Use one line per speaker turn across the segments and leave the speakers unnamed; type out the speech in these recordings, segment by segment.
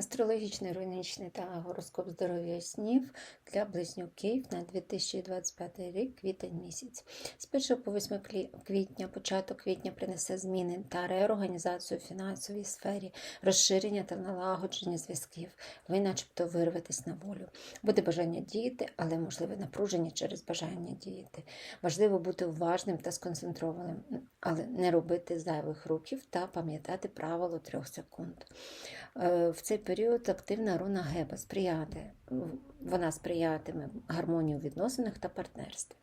Астрологічний, руйничний та гороскоп здоров'я снів для близнюків на 2025 рік, квітень місяць. З 1 по 8 квітня, початок квітня принесе зміни та реорганізацію в фінансовій сфері, розширення та налагодження зв'язків. Ви начебто вирветесь на волю. Буде бажання діяти, але можливе напруження через бажання діяти. Важливо бути уважним та сконцентрованим, але не робити зайвих рухів та пам'ятати правило трьох секунд. Е, В цей період активна руна Геба сприяти. Вона сприятиме гармонії у відносинах та партнерстві.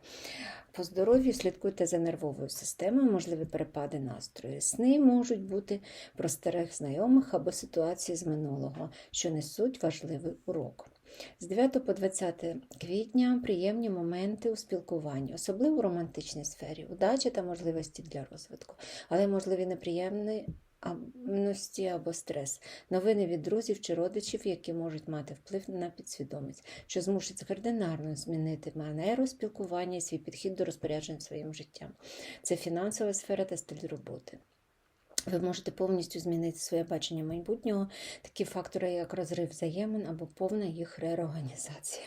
По здоров'ю слідкуйте за нервовою системою, можливі перепади настрою. Сни можуть бути про старих знайомих або ситуації з минулого, що несуть важливий урок. З 9 по 20 квітня приємні моменти у спілкуванні, особливо у романтичній сфері, удача та можливості для розвитку, але можливі неприємні амності або стрес, новини від друзів чи родичів, які можуть мати вплив на підсвідомість, що змусить кардинально змінити манеру спілкування і свій підхід до розпорядження своїм життям. Це фінансова сфера та стиль роботи. Ви можете повністю змінити своє бачення майбутнього, такі фактори, як розрив взаємин або повна їх реорганізація.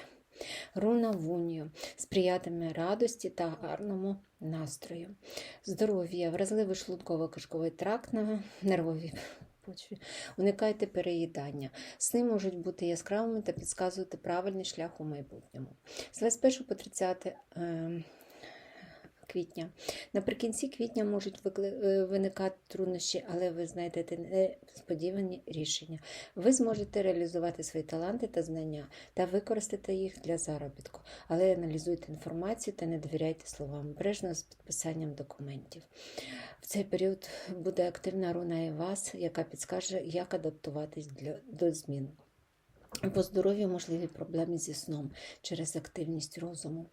Руна в унію сприятиме радості та гарному настрою. Здоров'я, вразливий шлунково-кишковий тракт на нервові почві. Уникайте переїдання. Сни можуть бути яскравими та підказувати правильний шлях у майбутньому. З 21 по 30 е, квітня. Наприкінці квітня можуть е, виникати труднощі, але ви знайдете несподівані рішення. Ви зможете реалізувати свої таланти та знання та використати їх для заробітку, але аналізуйте інформацію та не довіряйте словам, обережно з підписанням документів. В цей період буде активна руна і вас, яка підскаже, як адаптуватись для, до змін. По здоров'ю можливі проблеми зі сном через активність розуму.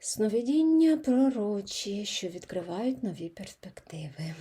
Сновидіння пророчі, що відкривають нові перспективи.